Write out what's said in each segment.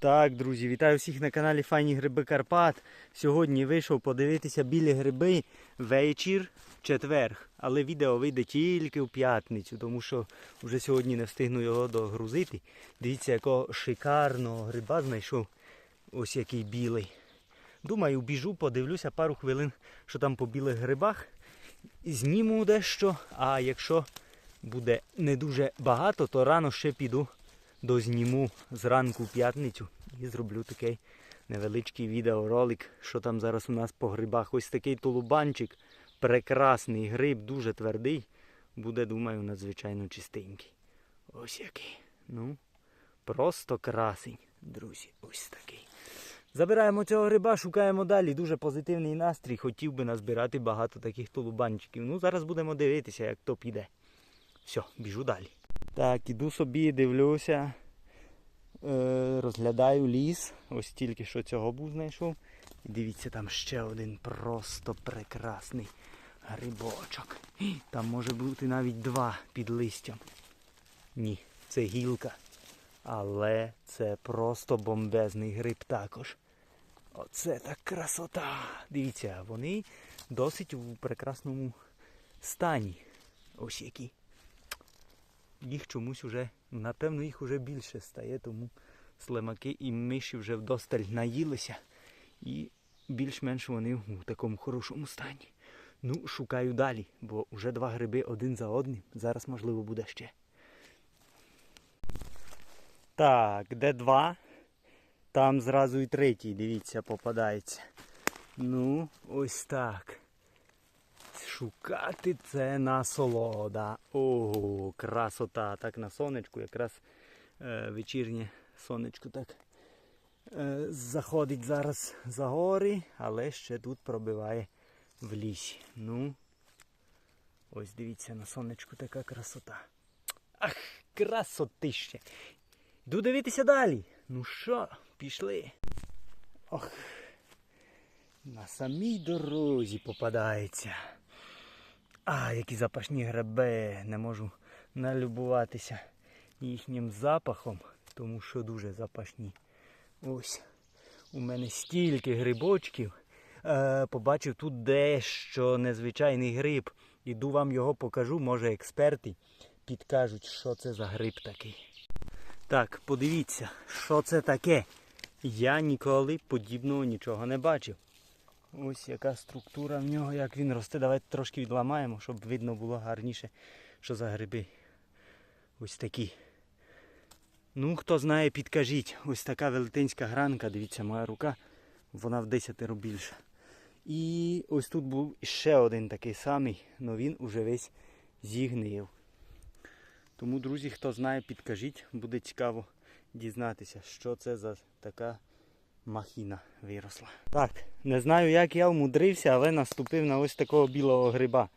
Так, друзі, вітаю всіх на каналі Файні Гриби Карпат. Сьогодні вийшов подивитися білі гриби вечір, четверг. Але відео вийде тільки в п'ятницю, тому що вже сьогодні не встигну його догрузити. Дивіться, якого шикарного гриба знайшов. Ось який білий. Думаю, біжу, подивлюся пару хвилин, що там по білих грибах. Зніму дещо, а якщо буде не дуже багато, то рано ще піду дозніму зранку в п'ятницю і зроблю такий невеличкий відеоролик, що там зараз у нас по грибах. Ось такий тулубанчик, прекрасний гриб, дуже твердий. Буде, думаю, надзвичайно чистенький. Ось який. Ну, просто красень, друзі, ось такий. Забираємо цього гриба, шукаємо далі. Дуже позитивний настрій. Хотів би назбирати багато таких тулубанчиків. Ну, зараз будемо дивитися, як то піде. Все, біжу далі. Так, іду собі, дивлюся, е, розглядаю ліс. Ось тільки що цього був знайшов. І дивіться, там ще один просто прекрасний грибочок. Там може бути навіть два під листям. Ні, це гілка. Але це просто бомбезний гриб також. Оце так красота. Дивіться, вони досить у прекрасному стані. Ось які їх чомусь уже, напевно, їх уже більше стає, тому слимаки і миші вже вдосталь наїлися. І більш-менш вони у такому хорошому стані. Ну, шукаю далі, бо вже два гриби один за одним. Зараз, можливо, буде ще. Так, де два? Там зразу і третій, дивіться, попадається. Ну, ось так. Шукати це насолода. Ого, красота. Так на сонечку, якраз е, вечірнє сонечко так е, заходить зараз за гори, але ще тут пробиває в лісі. Ну, ось дивіться, на сонечку така красота. Ах, красотище. Йду дивитися далі. Ну що, пішли. Ох, на самій дорозі попадається. А, які запашні гриби. Не можу налюбуватися їхнім запахом, тому що дуже запашні. Ось. У мене стільки грибочків. Е, побачив тут дещо незвичайний гриб. Іду вам його покажу, може експерти підкажуть, що це за гриб такий. Так, подивіться, що це таке. Я ніколи подібного нічого не бачив. Ось яка структура в нього, як він росте. Давайте трошки відламаємо, щоб видно було гарніше, що за гриби. Ось такі. Ну, хто знає, підкажіть. Ось така велетенська гранка, дивіться, моя рука, вона в десятеро більша. І ось тут був ще один такий самий, але він уже весь зігнив. Тому, друзі, хто знає, підкажіть, буде цікаво дізнатися, що це за така махіна виросла. Так, не знаю, як я вмудрився, але наступив на ось такого білого гриба.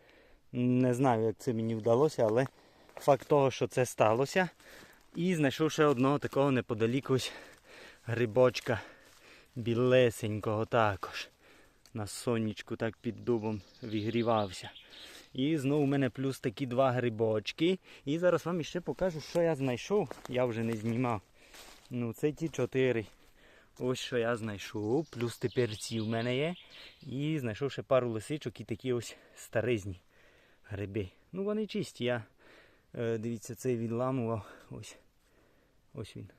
Не знаю, як це мені вдалося, але факт того, що це сталося. І знайшов ще одного такого неподалік ось грибочка білесенького також. На сонечку так під дубом вігрівався. І знову у мене плюс такі два грибочки. І зараз вам іще покажу, що я знайшов. Я вже не знімав. Ну, це ті чотири. Ось що я знайшов. Плюс тепер ці в мене є. І знайшов ще пару лисичок і такі ось старизні гриби. Ну вони чисті. Я е, дивіться, цей відламував. Ось. Ось він.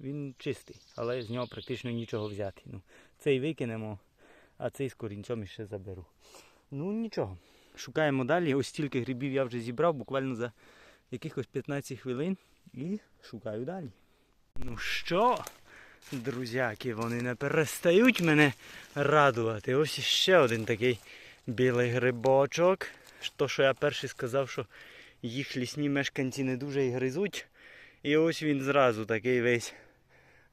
Він чистий, але з нього практично нічого взяти. Ну, цей викинемо, а цей з корінцем ще заберу. Ну нічого. Шукаємо далі. Ось стільки грибів я вже зібрав, буквально за якихось 15 хвилин. І шукаю далі. Ну що, друзяки, вони не перестають мене радувати. Ось ще один такий білий грибочок. То, що я перший сказав, що їх лісні мешканці не дуже і гризуть. І ось він зразу такий весь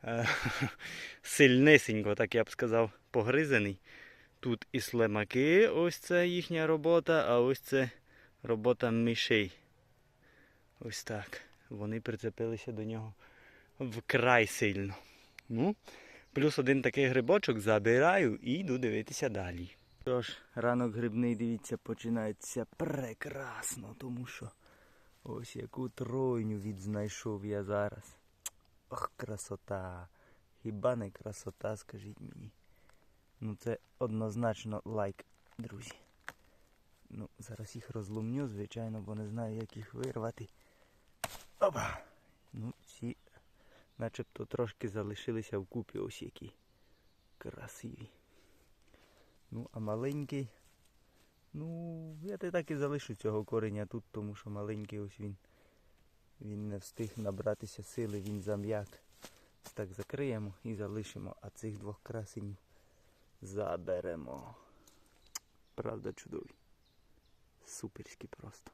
е, сильнисенько, так я б сказав, погризений. Тут і слимаки, ось це їхня робота, а ось це робота мишей. Ось так. Вони прицепилися до нього вкрай сильно. Ну, плюс один такий грибочок забираю і йду дивитися далі. Що ж, ранок грибний, дивіться, починається прекрасно, тому що ось яку тройню відзнайшов я зараз. Ох, красота! Хіба не красота, скажіть мені. Ну це однозначно лайк, друзі. Ну, зараз їх розломню, звичайно, бо не знаю, як їх вирвати. Опа! Ну, ці начебто трошки залишилися вкупі ось які. Красиві. Ну, а маленький. Ну, я так і залишу цього кореня тут, тому що маленький ось він. Він не встиг набратися сили, він зам'як. Так закриємо і залишимо, а цих двох красенів заберемо. Правда чудові. Суперські просто.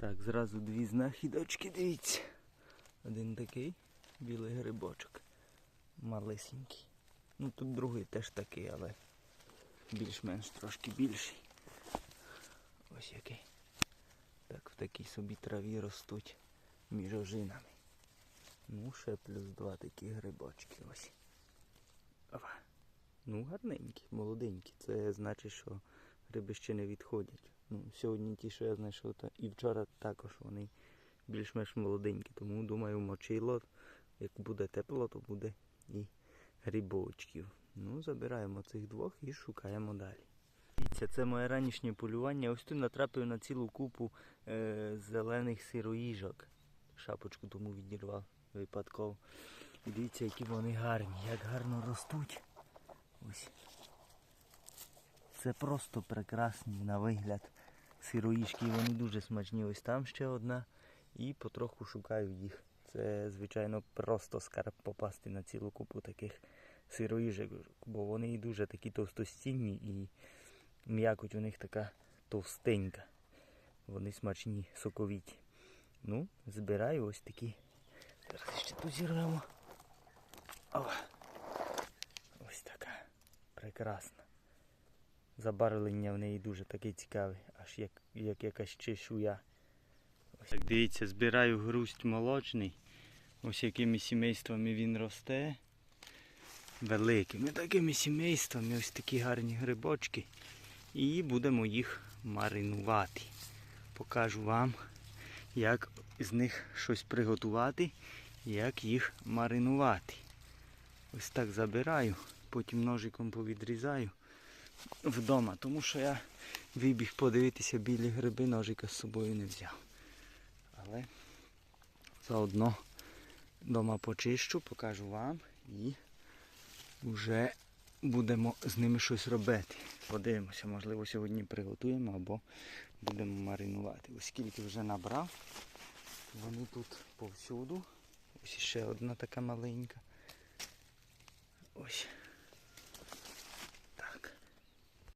Так, зразу дві знахідочки, дивіться. Один такий білий грибочок. Малесенький. Ну тут другий теж такий, але більш-менш трошки більший. Ось який. Так в такій собі траві ростуть між ожинами. Ну, ще плюс два такі грибочки ось. Ова. Ну, гарненькі, молоденькі. Це значить, що гриби ще не відходять. Ну, сьогодні ті, що я знайшов, та і вчора також вони більш-менш молоденькі. Тому думаю, мочило, як буде тепло, то буде і грибочків. Ну, забираємо цих двох і шукаємо далі. Дивіться, це моє ранішнє полювання. Ось тут натрапив на цілу купу е, зелених сироїжок. Шапочку тому відірвав випадково. І дивіться, які вони гарні, як гарно ростуть. Ось. Це просто прекрасні на вигляд сироїшки. І вони дуже смачні. Ось там ще одна. І потроху шукаю їх. Це, звичайно, просто скарб попасти на цілу купу таких сироїжок, бо вони дуже такі товстостінні і м'якоть у них така товстенька. Вони смачні, соковіті. Ну, збираю ось такі. Зараз ще тут зірвемо. Ось така. Прекрасна. Забарвлення в неї дуже таке цікаве, аж як, як якась чешуя. Так, дивіться, збираю грусть молочний. Ось якими сімействами він росте. Великими такими сімействами, ось такі гарні грибочки. І будемо їх маринувати. Покажу вам, як з них щось приготувати, як їх маринувати. Ось так забираю, потім ножиком повідрізаю вдома, тому що я вибіг подивитися білі гриби, ножика з собою не взяв. Але заодно вдома почищу, покажу вам і вже будемо з ними щось робити. Подивимося, можливо, сьогодні приготуємо або будемо маринувати. Оскільки вже набрав, вони тут повсюду. Ось ще одна така маленька. Ось.